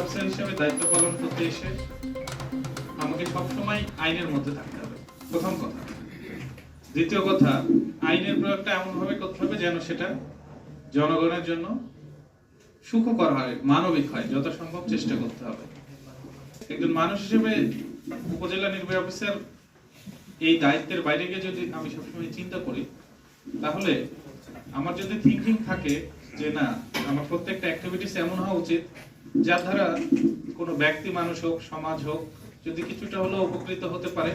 Officer হিসেবে দায়িত্ব পালন করতে এসে আমাকে সবসময় আইনের মধ্যে থাকতে হবে। প্রথম কথা। দ্বিতীয় কথা, আইনের প্রয়োগটা এমন ভাবে করতে হবে যেন সেটা জনগণের জন্য সুখকর হয়, মানবিক হয় যত সম্ভব চেষ্টা করতে হবে। একজন মানুষ হিসেবে উপজেলা নির্বাহী অফিসার এই দায়িত্বের বাইরে গিয়ে যদি আমি সবসময় চিন্তা করি, তাহলে আমার যদি থিঙ্কিং থাকে যে না, আমার প্রত্যেকটা অ্যাক্টিভিটিস এমন হওয়া উচিত যার দ্বারা কোনো ব্যক্তি মানুষ হোক, সমাজ হোক, যদি কিছুটা হলেও উপকৃত হতে পারে,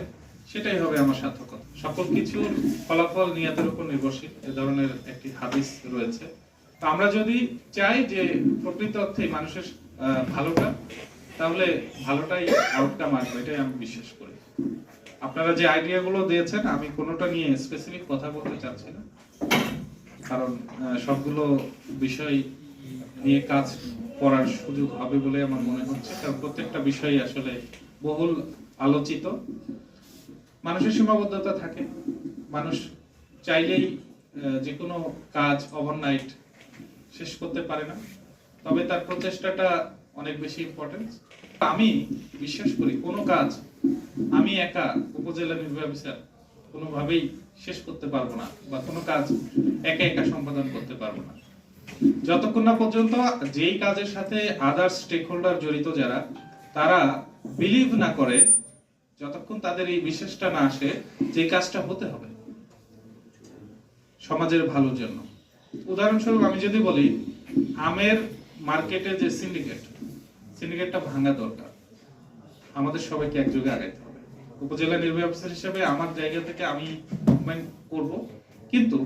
সেটাই হবে আমার সার্থকতা। সকল কিছুর ফলাফল নিয়াতের উপর নির্ভরশীল, এ ধরনের একটি হাদিস রয়েছে। তো আমরা যদি চাই যে প্রকৃত অর্থে মানুষের ভালোটা, তাহলে ভালোটাই আউটকাম আসবে, এটাই আমি বিশ্বাস করি। আপনারা যে আইডিয়াগুলো দিয়েছেন, আমি কোনোটা নিয়ে স্পেসিফিক কথা বলতে চাচ্ছি না। কারণ সবগুলো বিষয় নিয়ে কাজ করার সুযোগ হবে বলে আমার মনে হচ্ছে। কারণ প্রত্যেকটা বিষয় আসলে বহুল আলোচিত। মানুষের সীমাবদ্ধতা থাকে। মানুষ চাইলেই যে কোনো কাজ ওভারনাইট শেষ করতে পারে না। তবে তার প্রচেষ্টাটা অনেক বেশি ইম্পর্টেন্ট আমি বিশ্বাস করি, কোনো কাজ আমি একা উপজেলা নির্বাহী অফিসার কোনোভাবেই শেষ করতে পারব না বা কোনো কাজ একা একা সম্পাদন করতে পারব না। যতক্ষণ না পর্যন্ত যেই কাজের সাথে আদার স্টেক হোল্ডার জড়িত যারা, তারা বিলিভ না করে, যতক্ষণ তাদের এই বিশ্বাসটা না আসে, যে কাজটা হতে হবে। সমাজের ভালোর জন্য। উদাহরণস্বরূপ আমি যদি বলি, আমের মার্কেটে যে সিন্ডিকেট সিন্ডিকেটটা ভাঙা দরকার। আমাদের সবাইকে একযোগে আগাইতে হবে। উপজেলা নির্বাহী অফিসার হিসেবে আমার জায়গা থেকে আমি করব। কিন্তু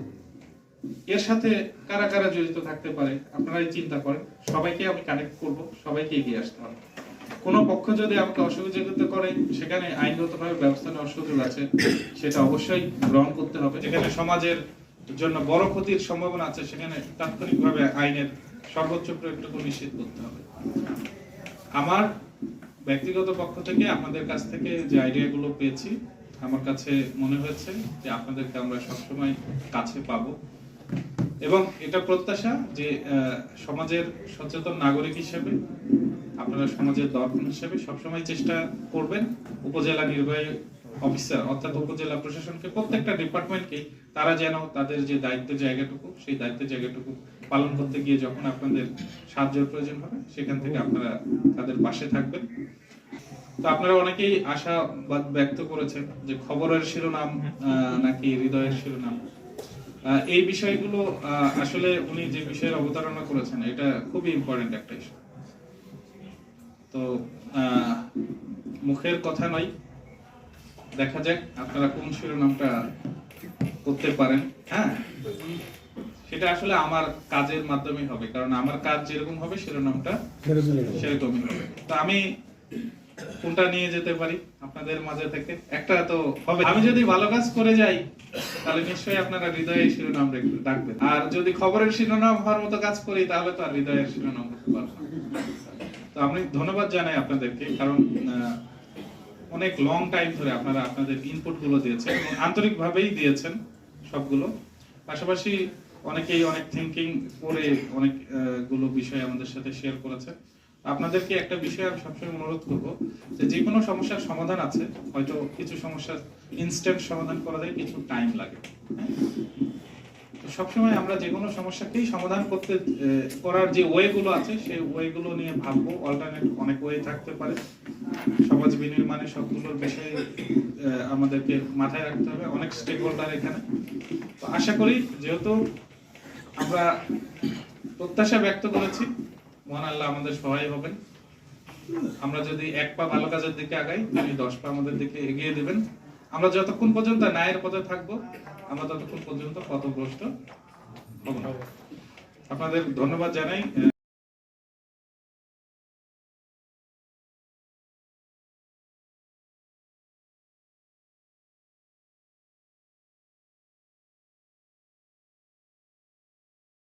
এর সাথে কারা কারা জড়িত থাকতে পারে, আপনারাই চিন্তা করেন। সবাইকে আমি কানেক্ট করব, সবাইকে এগিয়ে আসতে হবে। কোন পক্ষ যদি আমাকে অসহযোগিতা করে, সেখানে আইনগতভাবে ব্যবস্থা নেওয়ার সুযোগ আছে, সেটা অবশ্যই গ্রহণ করতে হবে। যেখানে সমাজের জন্য বড় ক্ষতির সম্ভাবনা আছে, সেখানে তাৎক্ষণিকভাবে আইনের সর্বোচ্চ প্রয়োগটুকু নিশ্চিত করতে হবে। আমার ব্যক্তিগত পক্ষ থেকে আপনাদের কাছ থেকে যে আইডিয়াগুলো পেয়েছি, আমার কাছে মনে হয়েছে যে আপনাদেরকে আমরা সবসময় কাছে পাবো। এবং এটা প্রত্যাশা যে সমাজের সচেতন নাগরিক হিসেবে, আপনারা সমাজের দর্পণ হিসেবে সবসময় চেষ্টা করবেন উপজেলা নির্বাহী অফিসার অর্থাৎ উপজেলা প্রশাসনকে, প্রত্যেকটা ডিপার্টমেন্টকে তারা যেন তাদের যে দায়িত্বের জায়গাটুকু, সেই দায়িত্বের জায়গাটুকু পালন করতে গিয়ে যখন আপনাদের সাহায্যের প্রয়োজন হবে, সেখান থেকে আপনারা তাদের পাশে থাকবেন। তো আপনারা অনেকেই আশাবাদ ব্যক্ত করেছেন যে খবরের শিরোনাম নাকি হৃদয়ের শিরোনাম? এই বিষয়গুলো আসলে উনি যে বিষয়ের অবতারণা করেছেন, এটা খুবই ইম্পর্টেন্ট একটা ইস্যু তো মুখের কথা নয়। দেখা যাক আপনারা কোন শিরোনামটা করতে পারেন হ্যাঁ? সেটা আসলে আমার কাজের মাধ্যমে হবে, কারণ আমার কাজ যেরকম হবে, শিরোনামটা সেরকমই হবে। তো আমি কোনটা নিয়ে যেতে পারি আপনাদের মাঝে থেকে? একটা তো হবে আমি যদি ভালো কাজ করে যাই তাহলে নিশ্চয়ই আপনারা হৃদয়ে শিরোনাম রাখবে- রাখবেন। আর যদি খবরের শিরোনাম হওয়ার মতো কাজ করি, তাহলে তো আর হৃদয়ের শিরোনাম হতে পারব তো আমি ধন্যবাদ জানাই আপনাদেরকে, কারণ অনেক লং টাইম ধরে আপনারা আপনাদের ইনপুটগুলো দিয়েছেন এবং আন্তরিকভাবেই দিয়েছেন সবগুলো। পাশাপাশি অনেকেই অনেক থিঙ্কিং করে অনেকগুলো বিষয় আমাদের সাথে শেয়ার করেছেন। আপনাদেরকে একটা বিষয় আমি সবসময় অনুরোধ করব যে যে কোনো সমস্যার সমাধান আছে, হয়তো কিছু সমস্যার ইনস্ট্যান্ট সমাধান করা যায়, কিছু টাইম লাগে। হ্যাঁ? সবসময় আমরা যে কোনো সমস্যাকেই সমাধান করতে করার যে ওয়ে গুলো আছে, সেই ওয়ে গুলো নিয়ে ভাববো। অল্টারনেট অনেক ওয়ে থাকতে পারে। সমাজ বিনির্মাণে সবগুলোর বিষয়ে আমাদেরকে মাথায় রাখতে হবে, অনেক স্টেক হোল্ডার এখানে। তো আশা করি, যেহেতু আমরা প্রত্যাশা ব্যক্ত করেছি, মহান আল্লাহ আমাদের সহায় হবেন। আমরা যদি এক পা ভালো কাজের দিকে আগাই, তিনি দশ পা আমাদের দিকে এগিয়ে দিবেন। আমরা যতক্ষণ পর্যন্ত ন্যায়ের পথে থাকব আমরা ততক্ষণ পর্যন্ত পথভ্রষ্ট হব আপনাদের ধন্যবাদ জানাই।